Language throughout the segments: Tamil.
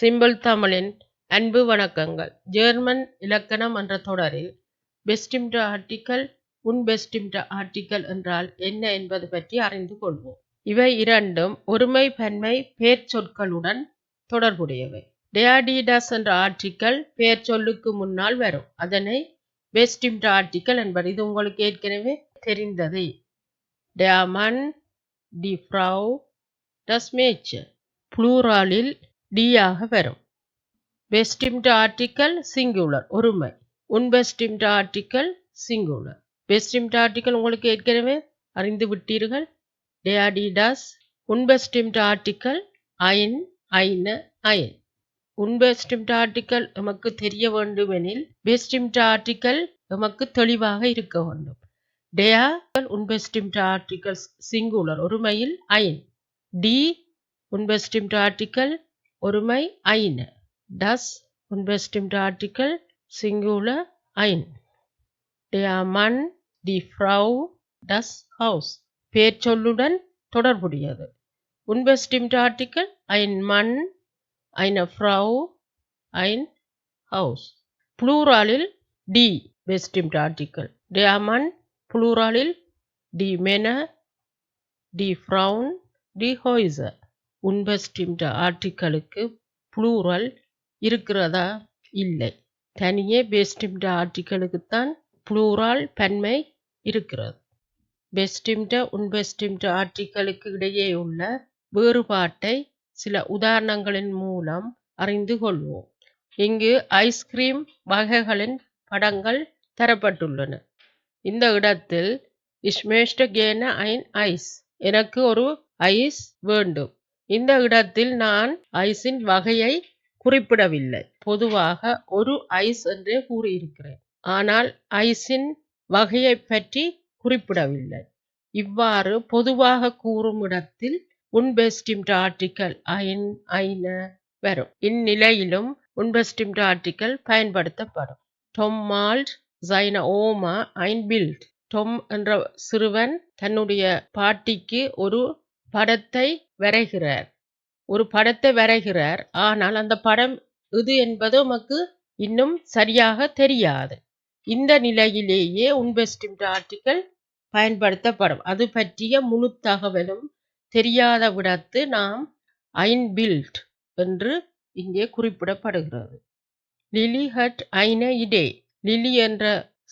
சிம்பிள் தமிழின் அன்பு வணக்கங்கள். ஜெர்மன் இலக்கணம் என்ற தொடரில் பெஸ்டிம்ட ஆர்டிக்கல் உன் பெஸ்டிம்ட ஆர்டிக்கல் என்றால் என்ன என்பது பற்றி அறிந்து கொள்வோம். இவை இரண்டும் ஒருமை பன்மை பெயர் சொற்களுடன் தொடர்புடையவை. டேடிடஸ் என்ற ஆர்டிக்கல் பெயர் சொல்லுக்கு முன்னால் வரும். அதனை பெஸ்டிம்ட ஆர்டிக்கல் என்பது. இது உங்களுக்கு ஏற்கனவே தெரிந்தது. டேமன் டி ஃப்ரௌ டஸ் மேச்சர் ப்ளூராலில் டியாக வரும். பெஸ்டிம்ட் ஆர்டிக்கல் சிங்குலர் ஒருமை. உன்பெஸ்டிம்ட ஆர்டிக்கல் சிங்குலர் பெஸ்டிம்ட் ஆர்டிக்கல் உங்களுக்கு ஏற்கனவே அறிந்து விட்டீர்கள். டேடிடாஸ் உன்பெஸ்டிம்ட ஆர்டிக்கல் ஐன் ஐன உன் உன்பெஸ்டிம்ட ஆர்டிக்கல் எமக்கு தெரிய வேண்டுமெனில் பெஸ்டிம்ட் ஆர்டிக்கல் எமக்கு தெளிவாக இருக்க வேண்டும். டேயா உன்பெஸ்டிம்ட் ஆர்டிக்கல் சிங்குலர் ஒருமையில் ஐன் டி உன்பெஸ்டிம்ட் ஆர்டிக்கல் ஒருமை ein. Das unbestimmte Artikel Singular ein. Der Mann, die Frau, das Haus. பேர்ச்சொல்லுடன் தொடர்புடையது unbestimmte Artikel ein Mann, eine Frau, ein Haus. Pluralil die bestimmte Artikel. Der Mann, Pluralil die Männer, die Frauen, die Häuser. உன்பெஸ்டிம்ட ஆர்டிக்கலுக்கு ப்ளூரல் இருக்கிறதா? இல்லை. தனியே பெஸ்டிம்ட ஆர்டிக்கலுக்குத்தான் ப்ளூரால் பன்மை இருக்கிறது. பெஸ்டிம்ட உன்பெஸ்டிம்ட ஆர்டிக்கலுக்கு இடையே உள்ள வேறுபாட்டை சில உதாரணங்களின் மூலம் அறிந்து கொள்வோம். இங்கு ஐஸ்கிரீம் வகைகளின் படங்கள் தரப்பட்டுள்ளன. இந்த இடத்தில் இஸ்மேஷ்ட கேன ஐன் ஐஸ் எனக்கு ஒரு ஐஸ் வேண்டும். இந்த இடத்தில் நான் ஐஸின் வகையை குறிப்பிடவில்லை. பொதுவாக ஒரு ஐஸ் என்றே கூறியிருக்கிறேன். ஆனால் ஐஸின் வகையை பற்றி குறிப்பிடவில்லை. இவ்வாறு பொதுவாக கூறும் இடத்தில் உன்பெஸ்டிம்ட் ஆர்டிக்கல் ஐன் ஐன வரும். இந்நிலையிலும் உன்பெஸ்டிம்ட் ஆர்டிக்கல் பயன்படுத்தப்படும். டொம் மால்ட் ஜைன ஓமா ஐன் பில்ட் டொம் என்ற சிறுவன் தன்னுடைய பாட்டிக்கு ஒரு படத்தை வரைகிறார். ஒரு படத்தை வரைகிறார். ஆனால் அந்த படம் இது என்பது நமக்கு இன்னும் சரியாக தெரியாது. இந்த நிலையிலேயே உன்பெஸ்டிம்ட ஆர்டிக்கல் பயன்படுத்தப்படும். அது பற்றிய முழு தகவலும் தெரியாத விடத்து நாம் ஐன் பில்ட் என்று இங்கே குறிப்பிடப்படுகிறது. லிலி ஹட் ஐன இடே லிலி என்ற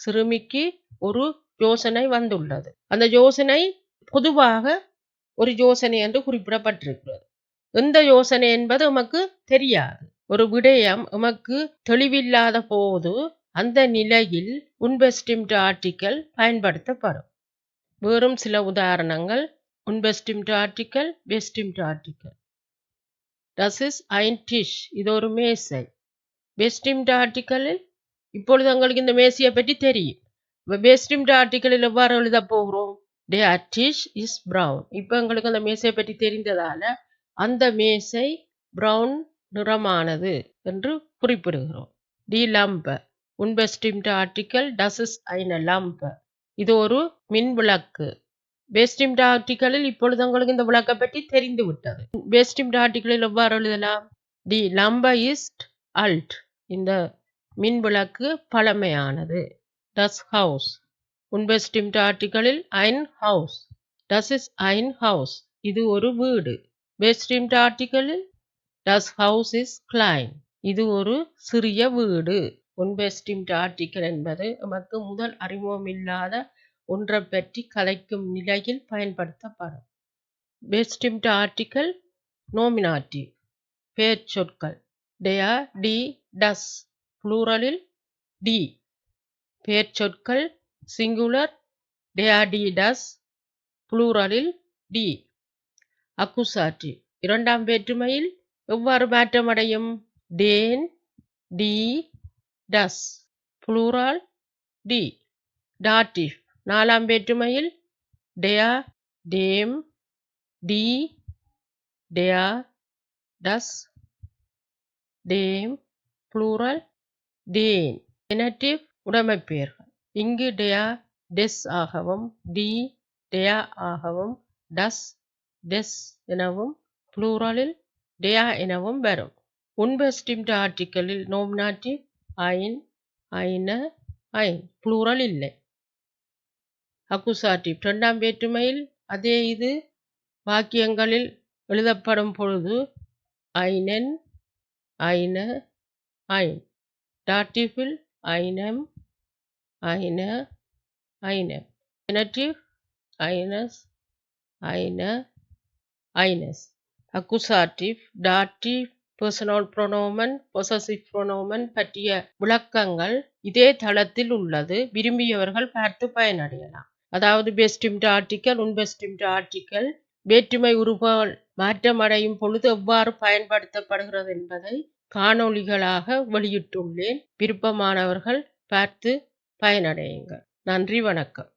சிறுமிக்கு ஒரு யோசனை வந்துள்ளது. அந்த யோசனை பொதுவாக ஒரு யோசனை என்று குறிப்பிடப்பட்டிருக்கிறது. எந்த யோசனை என்பது உமக்கு தெரியாது. ஒரு விடயம் உமக்கு தெளிவில்லாத போது அந்த நிலையில் உன்பெஸ்டிம்ட ஆர்டிக்கல் பயன்படுத்தப்படும். வேறும் சில உதாரணங்கள். உன்பெஸ்டிம்ட ஆர்டிக்கல் பெஸ்டிம்ட ஆர்டிக்கல் டஸ் இஸ் ஐன் டிஷ் இது ஒரு மேசை. பெஸ்டிம்ட ஆர்டிக்கலில் இப்பொழுது உங்களுக்கு இந்த மேசையை பற்றி தெரியும். பெஸ்டிம்ட ஆர்டிக்கலில் எவ்வாறு எழுத போகிறோம்? டே டிஷ் இஸ் ப்ரௌன் இப்போ எங்களுக்கு அந்த மேசையை பற்றி தெரிந்ததால அந்த மேசை ப்ரௌன் நிறமானது என்று குறிப்பிடுகிறோம். டி லம்ப உன்பெஸ்டிம்ட் ஆர்டிக்கல் டஸ் இஸ் ஐன லம்ப இது ஒரு மின் விளக்கு. பெஸ்டிம்ட ஆர்டிக்கலில் இப்பொழுது உங்களுக்கு இந்த விளக்கை பற்றி தெரிந்து விட்டது. பெஸ்டிம்ட ஆர்டிக்கலில் எவ்வாறு எழுதலாம்? டி லம்ப இஸ்ட் அல்ட் இந்த மின் விளக்கு பழமையானது. டஸ் ஹவுஸ் உன்பெஸ்டிம்ட ஆர்டிக்கலில் ஐன் ஹவுஸ் டஸ் இஸ் ஐன் ஹவுஸ் இது ஒரு வீடு. பெஸ்டிம்ட ஆர்டிக்கலில் டஸ் ஹவுஸ் இஸ் கிளைன் இது ஒரு சிறிய வீடு. உன்பெஸ்டிம்ட ஆர்டிக்கல் என்பது நமக்கு முதல் அறிமுகமில்லாத ஒன்றை பற்றி கலைக்கும் நிலையில் பயன்படுத்தப்படும். பெஸ்டிம்ட் ஆர்டிக்கல் நோமினாட்டிவ் பெயர் சொற்கள் டெயா டி டஸ் ப்ளூரலில் டி பெயர் சொற்கள் சிங்குலர் டேடிடஸ் புளூரலில் டி அக்குசாட்டிவ் இரண்டாம் வேற்றுமையில் எவ்வாறு மாற்றமடையும்? டேன் டி டஸ் புளூரால் டி டாட்டிவ் நாலாம் வேற்றுமையில் டெயா டேம் டி டெயா டஸ் டேம் புளூரல் டேன் எனட்டிவ் உடைமைப்பெயர்கள் இங்கு டெயா டெஸ் ஆகவும் டி டெயா ஆகவும் டஸ் டெஸ் எனவும் ப்ளூரலில் டெயா எனவும் வரும். உன்பெஸ்டிம்ட் ஆர்டிக்கலில் நோம் நாட்டி ஐன் ஐன ஐன் ப்ளூரல் இல்லை. அக்குசாட்டி இரண்டாம் வேற்றுமையில் அதே இது. வாக்கியங்களில் எழுதப்படும் பொழுது ஐனன் ஐன ஐன். டாட்டிஃபில் ஐனம் ஐன ஐனம் ஜெனட்டிவ் ஐனஸ் ஐன ஐனஸ் அக்குசாட்டிவ் டாட்டிவ் பர்சனல் ப்ரொனோமன் பொசசிவ் ப்ரொனோமன் பற்றிய விளக்கங்கள் இதே தளத்தில் உள்ளது. விரும்பியவர்கள் பார்த்து பயனடையலாம். அதாவது பெஸ்டிம்ட் ஆர்டிக்கல் உன்பெஸ்டிம்ட் ஆர்டிக்கல் வேற்றுமை உருவல் மாற்றமடையும் பொழுது எவ்வாறு பயன்படுத்தப்படுகிறது என்பதை காணொளிகளாக வெளியிட்டுள்ளேன். விருப்பமானவர்கள் பார்த்து பயனடையுங்கள். நன்றி வணக்கம்.